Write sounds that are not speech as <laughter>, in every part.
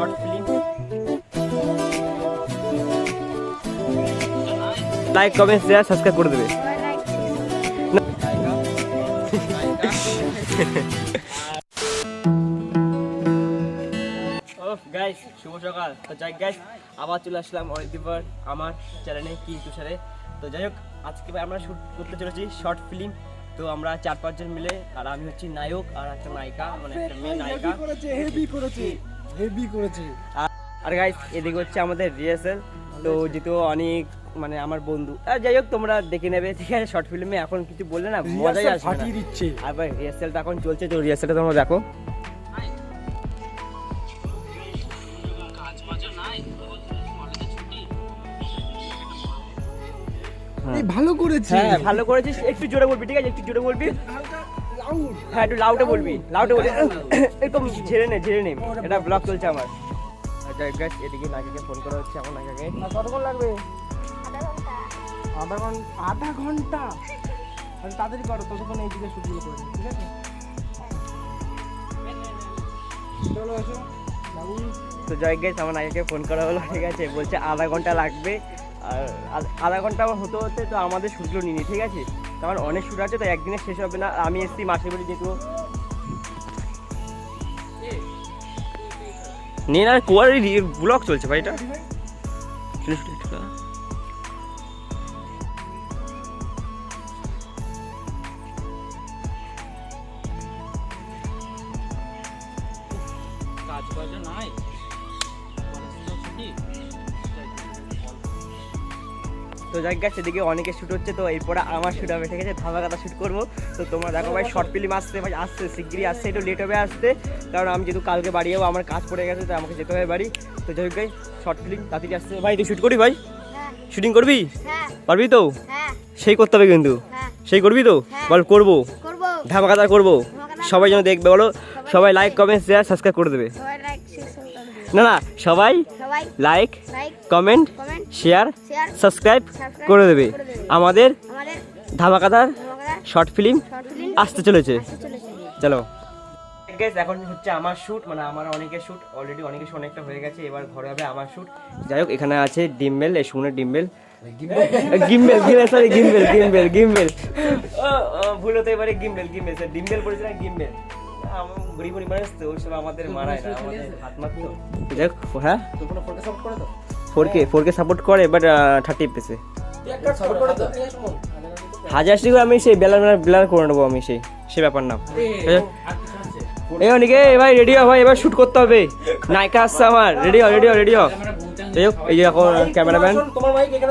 Short film like comment share subscribe করে দেবে। Guys শুভ সকাল। তো যাই গাইস আবার চলে আসলাম অনেকদিন পর আমার চ্যানেলে কি তুষারে তো যাই হোক আজকে আমরা শুট করতে চলেছি শর্ট ফিল্ম তো আমরা চার পাঁচজন মিলে আর আমি হচ্ছি নায়ক আর একটা নায়িকা মানে একটা মেয়ে নায়িকা। করেছে। হেভি করেছে। আর- গাইস এদিকে হচ্ছে আমাদের রিহার্সাল তো যেহেতু অনেক মানে আমার বন্ধু। আর যাই হোক তোমরা দেখে নেবে। <laughs> ঠিক আছে শর্ট ফিল্মে এখন কিছু বললে না মজাই আসবে ফাটিয়ে দিচ্ছে। আর ভাই রিহার্সালটা এখন চলছে তো রিহার্সালটা তোমরা দেখো। ভালো করেছে। হ্যাঁ ভালো করেছিস। একটু জোরে বলবি ঠিক আছে? একটু জোরে বলবি। হ্যাঁ একটু লাউডে বলবি লাউডে বলবি। একটু ঝেড়ে নে ঝেড়ে নে। এটা ব্লগ চলছে আমার। আচ্ছা গাছ এদিকে নায়িকাকে ফোন করা হচ্ছে আমার নায়িকাকে আর কতক্ষণ লাগবে? আধা ঘণ্টা। আধা ঘণ্টা? তাড়াতাড়ি করো ততক্ষণ এইদিকে শুটগুলো করে ঠিক আছে? চলো তো জয় গেছ আমার নায়িকাকে ফোন করা হলো ঠিক আছে? বলছে আধা ঘণ্টা লাগবে। আর আধা ঘণ্টা হতে হতে তো আমাদের শ্যুটগুলো নিনি ঠিক আছে? আমার অনেক শ্যুট আছে তো একদিনে শেষ হবে না। আমি এসছি মাসের বাড়ি যেহেতু নিয়ে না কোয়ারি ব্লগ চলছে ভাই এটা। কাজ বাজ নাই। তো যাই গেছে সেদিকে অনেকের শ্যুট হচ্ছে তো এরপরে আমার শ্যুট হবে ঠিক আছে? ধাবা কাটা শ্যুট করব। তো তোমরা দেখো ভাই শর্ট ফিল্ম আসছে ভাই আসছে শিগগিরই আসছে একটু লেট হবে আসতে। কারণ আমি যেহেতু কালকে বাড়ি যাব আমার কাজ পড়ে গেছে তো আমাকে যেতে হবে বাড়ি। তো যাই ভাই শর্ট ফিল্ম তাড়াতাড়ি আসছে। ভাই তুই শ্যুট করি ভাই? হ্যাঁ। শুটিং করবি? হ্যাঁ। পারবি তো? হ্যাঁ। সেই করতে হবে কিন্তু। হ্যাঁ। সেই করবি তো? হ্যাঁ। বল করব। করব। ধাবা কাটা করব সবাই যেন দেখবে বলো। সবাই লাইক কমেন্ট শেয়ার সাবস্ক্রাইব করে দেবে। না না সবাই লাইক কমেন্ট শেয়ার সাবস্ক্রাইব করে দেবে। আমাদের ধামাকাদার শর্ট ফিল্ম আসতে চলেছে। চলো। এখন হচ্ছে আমার শ্যুট মানে আমার অনেকের শ্যুট অলরেডি অনেকের অনেকটা হয়ে গেছে এবার ঘরে হবে আমার শ্যুট যাই হোক এখানে আছে ডিমবেল এই শুনে ডিমবেল। Gimbal gimbal sorry gimbal gimbal gimbal ভুল হতে পারে গিম্বেল গিম্বেল স্যার ডিমবেল বলেছে না গিম্বেল গরিব গরিব মানুষ তো ওইসব আমাদের মানায় না আমাদের হাত মারতো। যাই হোক হ্যাঁ? তোর কোনো ফটো সাপোর্ট করে তো? Four K four K support করে বাট থার্টি আসো হাজার টিকু আমি সেই বেলার বেলার বেলার করে নেব আমি সেই সে ব্যাপার না। এই অনিকে ভাই রেডি হ ভাই এবার শুট করতে হবে। নায়িকা আসছে আমার রেডি হ রেডি হ রেডি হ। যাই হোক এই যে এখন ক্যামেরাম্যান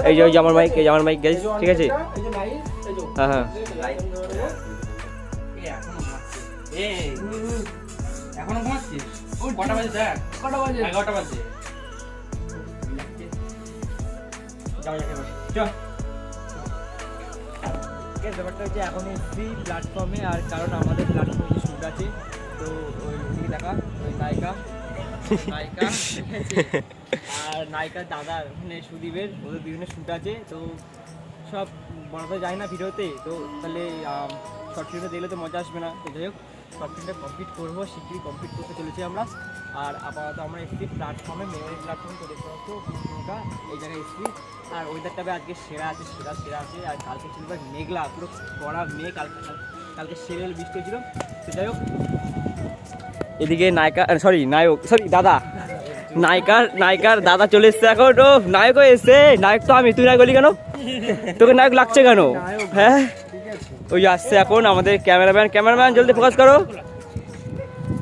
এই যে আমার মাইক এই আমার মাইক গাইজ ঠিক আছে? এই যে মাইক এই। এখনও ঘুমাচ্ছিস? কটা বাজে দেখ? কটা বাজে? এগারোটা বাজে। ব্যাপারটা হচ্ছে এখন এসছি প্ল্যাটফর্মে আর কারণ আমাদের প্ল্যাটফর্মে যে শুট আছে তো ওই দেখা ওই নায়িকা। নায়িকা আর নায়িকার দাদা ওখানে সুদীপের ওদের বিভিন্ন শুট আছে তো সব বানাতে যায় না ভিডিওতে তো তাহলে শর্ট ফিল্মটা দেখলে তো মজা আসবে না। তো যাই হোক শর্ট কমপ্লিট করব শিগগিরই কমপ্লিট করতে চলেছি আমরা। আর আপাতত আমরা এসছি প্ল্যাটফর্মে মেমোরি প্ল্যাটফর্মে দেখতে পাচ্ছ নৌকা এই জায়গায় এসছি। আর ওয়েদারটা আজকে সেরা আছে সেরা সেরা আছে। আর কালকে ছিল মেঘলা পুরো কড়া মেঘ কালকে কালকে সেরেল বৃষ্টি হয়েছিল। তো যাই হোক এদিকে নায়িকা সরি নায়ক সরি দাদা। নায়িকার নায়িকার দাদা চলে এসছে এখন। ও নায়কও এসছে। নায়ক তো আমি তুই নায়ক বলি কেন? তোকে নায়ক লাগছে কেন? হ্যাঁ? ওই আসছে এখন আমাদের ক্যামেরাম্যান। ক্যামেরাম্যান, জলদি ফোকাস করো।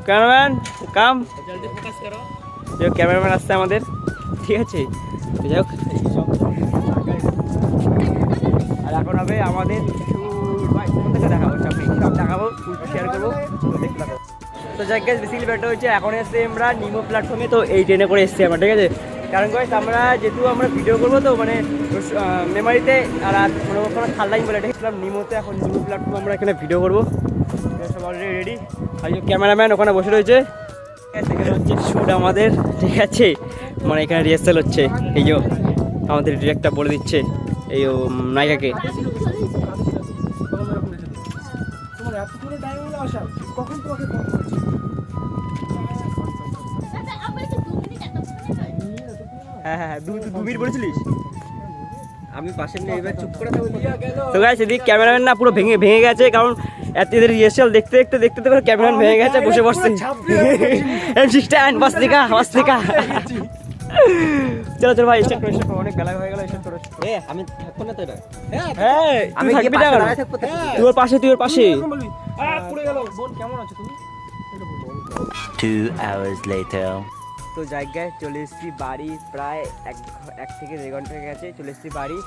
ক্যামেরাম্যান কাম ক্যামেরাম্যান আসছে আমাদের। ঠিক আছে? যাই হোক। আর এখন হবে আমাদের দেখাবো দেখাবো শেয়ার করব। তো যাই গেছে বেসিক্যালি ব্যাপারটা হচ্ছে এখন এসছে আমরা নিমো প্ল্যাটফর্মে তো এই ট্রেনে করে এসছি আমরা, ঠিক আছে? কারণ গাইস আমরা যেহেতু আমরা ভিডিও করব তো মানে মেমারিতে আর কোনো কোনো থাল্লাইন বলে দেখছিলাম নিমোতে এখন নিমো প্ল্যাটফর্মে আমরা এখানে ভিডিও করব। সব অলরেডি রেডি আর ক্যামেরাম্যান ওখানে বসে রয়েছে। এখানে হচ্ছে শ্যুট আমাদের, ঠিক আছে? মানে এখানে রিহার্সাল হচ্ছে। এই যে আমাদের ডিরেক্টর বলে দিচ্ছে, এই নায়িকাকে। কখন হ্যাঁ হ্যাঁ হ্যাঁ, দু দু- দু মিনিট বলেছিলিস? আমি পাশে নিয়ে এবার চুপ করে থাকব তো গাইস এদিকে ক্যামেরাম্যান না পুরো ভেঙে ভেঙে গেছে কারণ এত এদের রিহার্সাল দেখতে দেখতে দেখতে দেখতে ক্যামেরাম্যান ভেঙে গেছে বসে এম স্ট্যান্ড বাস দেখা বাস চলো চলো ভাই স্টার্ট করো অনেক বেলা হয়ে গেল স্টার্ট করো এ আমি থাকব না তো এটা হ্যাঁ আমি আমি থাকবি না পাশে? তুই ওর পাশে তুই ওর পড়ে গেল। বোন কেমন আছো তুমি? Two hours later. তো জায়গায় চলে এসেছি বাড়ি প্রায় এক এক থেকে দেড় ঘণ্টা গেছে, চলে এসেছি বাড়ি।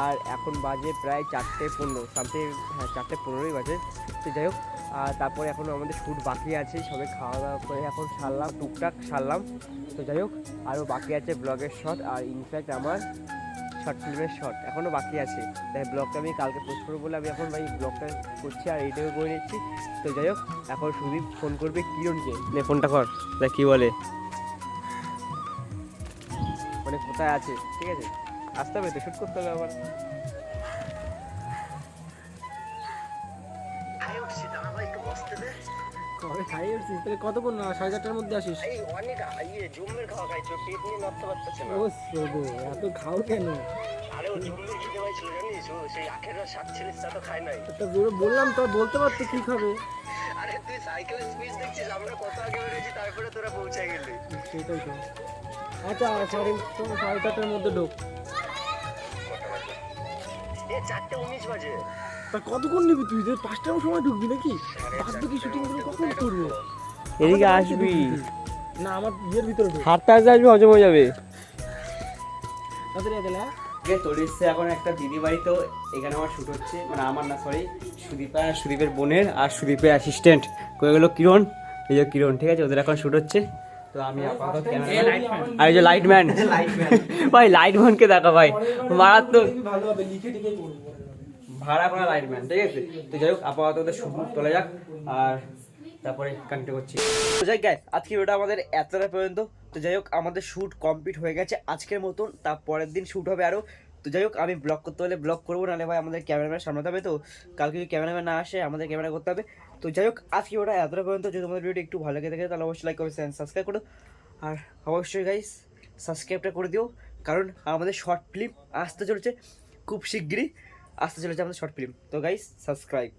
আর এখন বাজে প্রায় চারটে পনেরো সামথিং হ্যাঁ চারটে পনেরোই বাজে। তো যাই হোক, আর তারপরে এখনও আমাদের শ্যুট বাকি আছে, সবে খাওয়া দাওয়া করে এখন সারলাম, টুকটাক সারলাম। তো যাই হোক, আরও বাকি আছে ব্লগের শট আর ইনফ্যাক্ট আমার শর্ট ফিল্মের শট এখনও বাকি আছে। তাই ব্লগটা আমি কালকে পোস্ট করব বলে আমি এখন ভাই ব্লগটা করছি আর এইটাও করে নিচ্ছি। তো যাই হোক, এখন সুদীপ ফোন করবে কিরণকে নে ফোনটা কর, দেখ কী বলে। কোথায় আছে ঠিক আছে? আসতে হবে তো শ্যুট করতে হবে আবার। কবে খাই উঠছিস? তাহলে কতক্ষণ না সাড়ে চারটার মধ্যে আসিস? ও সোগো এত খাও কেন? তা জোরে বললাম তো বলতে পারতো কি খাবে আরে তুই সাইকেলের স্পিড দেখছিস আমরা কত আগে বেরিয়েছি তারপরে তোরা পৌঁছে গেলি। সেটাই তো। আচ্ছা তো সাড়ে চারটার মধ্যে ঢোক। চারটে তা কতক্ষণ নিবি তুই? যে পাঁচটার সময় ঢুকবি নাকি? বাদ বাকি শুটিংগুলো কখন করব? এদিকে আসবি। না আমার ইয়ের ভিতরে ঢুক। হাঁটতে হাঁটতে আসবি হজম হয়ে যাবে। এসছে এখন একটা দিদি বাড়ি তো এখানে আমার শ্যুট হচ্ছে। মানে আমার না সরি সুদীপা সুদীপের বোনের আর সুদীপের অ্যাসিস্ট্যান্ট কয়ে গেলো কিরণ? এই যে কিরণ ঠিক আছে? ওদের এখন শ্যুট হচ্ছে। তো আমি আপাতত আর এই যে লাইটম্যান <laughs> ভাই লাইটম্যানকে দেখা ভাই। মারাত্মক ভালো হবে লিখে টিকে করব ভাড়া করা লাইটম্যান ঠিক আছে? তো যাই হোক আপাতত ওদের শুট তোলা যাক আর তারপরে কন্টিনিউ করছি। তো যাই গাইস আজকে ভিডিওটা আমাদের এতটা পর্যন্ত। তো যাই হোক আমাদের শ্যুট কমপ্লিট হয়ে গেছে আজকের মতন। তার পরের দিন শ্যুট হবে আরও তো যাই হোক আমি ব্লগ করতে হলে ব্লগ করব নাহলে ভাই আমাদের ক্যামেরাম্যান সামলাতে হবে। তো কালকে যদি ক্যামেরাম্যান না আসে আমাদের ক্যামেরা করতে হবে। তো যাই হোক আজকে ওটা এতটা পর্যন্ত। যদি তোমাদের ভিডিও একটু ভালো লেগে থাকে, তাহলে অবশ্যই লাইক করবে সাবস্ক্রাইব করো। আর অবশ্যই গাইস সাবস্ক্রাইবটা করে দিও। কারণ আমাদের শর্ট ফিল্ম আসতে চলেছে, খুব শিগগিরই আসতে চলেছে আমাদের শর্ট ফিল্ম তো গাইস সাবস্ক্রাইব